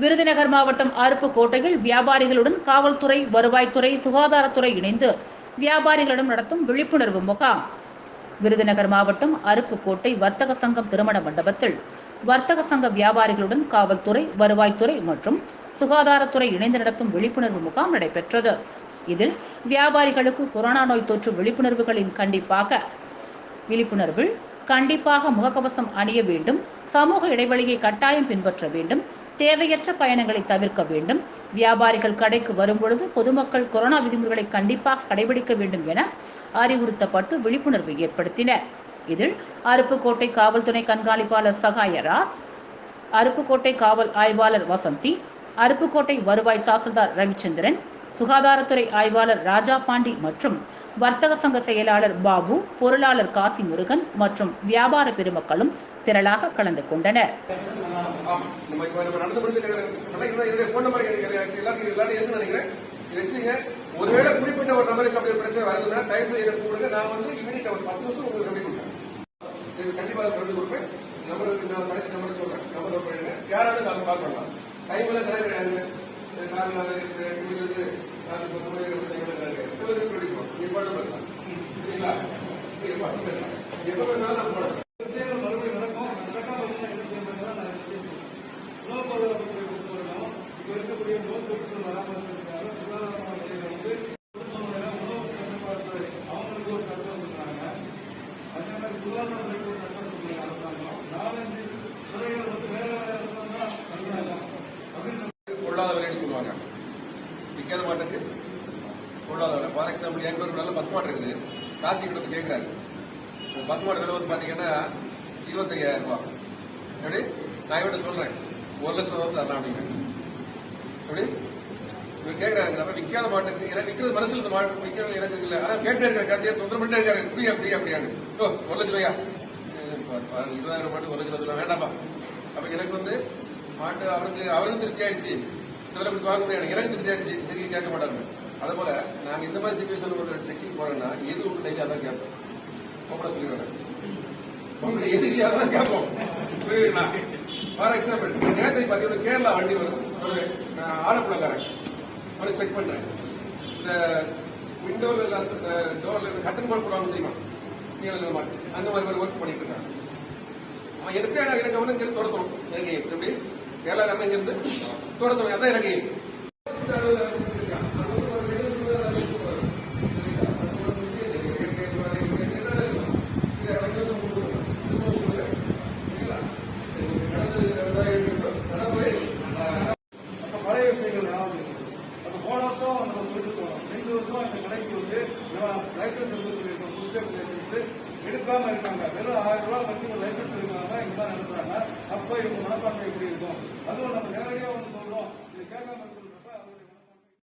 விருதுநகர் மாவட்டம் அருப்புக்கோட்டையில் வியாபாரிகளுடன் காவல்துறை வருவாய்த்துறை சுகாதாரத்துறை இணைந்து வியாபாரிகளிடம் நடத்தும் விழிப்புணர்வு முகாம். விருதுநகர் மாவட்டம் அருப்புக்கோட்டை வர்த்தக சங்கம் திருமண மண்டபத்தில் வர்த்தக சங்க வியாபாரிகளுடன் காவல்துறை வருவாய்த்துறை மற்றும் சுகாதாரத்துறை இணைந்து நடத்தும் விழிப்புணர்வு முகாம் நடைபெற்றது. இதில் வியாபாரிகளுக்கு கொரோனா நோய் தொற்று விழிப்புணர்வுகளின் கண்டிப்பாக விழிப்புணர்வில் கண்டிப்பாக முகக்கவசம் அணிய வேண்டும் சமூக இடைவெளியை கட்டாயம் பின்பற்ற வேண்டும் தேவையற்ற பயணங்களை தவிர்க்க வேண்டும். வியாபாரிகள் கடைக்கு வரும்பொழுது பொதுமக்கள் கொரோனா விதிமுறைகளை கண்டிப்பாக கடைபிடிக்க வேண்டும் என அறிவுறுத்தப்பட்டு விழிப்புணர்வு ஏற்படுத்தினர். இதில் அருப்புக்கோட்டை காவல்துறை கண்காணிப்பாளர் சகாய ராஸ் அருப்புக்கோட்டை காவல் ஆய்வாளர் வசந்தி அருப்புக்கோட்டை வருவாய் தாசில்தார் ரவிச்சந்திரன் சுகாதாரத்துறை ஆய்வாளர் ராஜா பாண்டி மற்றும் வர்த்தக சங்க செயலாளர் பாபு பொருளாளர் காசி முருகன் மற்றும் வியாபார பெருமக்களும் திரளாக கலந்து கொண்டனர். ஆமாம் நம்ம இப்போ நம்ம நடந்து முடிஞ்ச சொன்னா இதுதான் என்னுடைய ஃபோன் number எனக்கு எனக்கு எல்லாத்தையும் எல்லாரும் இருக்குன்னு நினைக்கிறேன். இதை வச்சுங்க. ஒருவேளை குறிப்பிட்ட ஒரு நபருக்கு அப்படி ஒரு பிரச்சனை வருதுன்னா தயவு செய்து எனக்கு கொடுங்க நான் வந்து இமீடியட் ஒரு பத்து நிமிஷம் உங்களுக்கு கம்மி கொடுப்பேன் இது கண்டிப்பா அதை கம்மி கொடுப்பேன் நம்பருக்கு நான் கடைசி நம்பர் சொல்றேன் நம்பர் நோட் பண்ணிடுங்க யாராவது நாங்கள் கால் பண்ணலாம் டைம் நிறைய கிடையாதுங்க இது நாலு நாலு இருந்து நாலு பத்து மணி இருபது மணி வரை பொருளாதார விலைன்னு சொல்லுவாங்க. விற்காத மாட்டுக்கு பொருளாதார விலை ஃபார் எக்ஸாம்பிள் எங்க ஒரு நல்ல பஸ் மாட்டு இருக்குது. காசி கொடுத்து கேட்கிறாரு இந்த பஸ் மாடு விலை வந்து பார்த்தீங்கன்னா இருபத்தையாயிரம் ரூபாய். எப்படி? நான் இவட்ட சொல்கிறேன் ஒரு லட்சம் ரூபா தரலாம் அப்படிங்க. எப்படி? இவர் கேட்கறாங்க நம்ம விற்காத மாட்டுக்கு ஏன்னா விற்கிறது மனசில் இந்த மாடு விற்கிறது எனக்கு இல்ல ஆனா கேட்டே இருக்கிற காசியை தொந்தரவு பண்ணிட்டே இருக்காரு. ஃப்ரீயா ஃப்ரீயா அப்படியாங்க ஓ ஒரு லட்சம் ரூபாயா இருபதாயிரம் மாட்டு ஒரு லட்சம் ரூபாய் வேண்டாமா அப்ப எனக்கு வந்து மாட்டு அவருக்கு அவருக்கு திருப்தி ஆயிடுச்சு. இந்த விலை வாங்க முடியாது. எனக்கு திருப்தி ஆயிடுச்சு. சரி கேட்க மாட்டாங்க அதே போல நாங்க இந்த மாதிரி சுச்சுவேஷன் ஒரு செக்கிங் போறோம்னா எது ஒரு டெய்லி அதான் கேட்போம். ஓப்பனா சொல்லிடுறேன் உங்களை எது இல்லையா அதான் கேட்போம். புரியுதுங்களா? ஃபார் எக்ஸாம்பிள் நேரத்தை பார்த்தீங்கன்னா கேரளா வண்டி வரும். நான் ஆலப்புழக்காரன். ஒரு செக் பண்ணேன் இந்த விண்டோவில் எல்லாம் டோர்ல கட்டன் போல் போடுவாங்க தெரியுமா? நீங்க மாட்டு அந்த மாதிரி ஒரு ஒர்க் பண்ணிட்டு இருக்காங்க. அவன் எதுக்கு எனக்கு கவனம் இங்கிருந்து துரத்தணும்? எனக்கு எப்படி? கேரளாக்காரன் இங்கிருந்து துரத்தணும். அதான் எனக்கு அப்ப லைசன்ஸ் எடுத்து புத்தகம் எடுத்து எடுக்காம இருக்காங்க. வெறும் ஆயிரம் ரூபாய் வச்சு லைசன்ஸ் எடுக்காம இங்க தான் அப்ப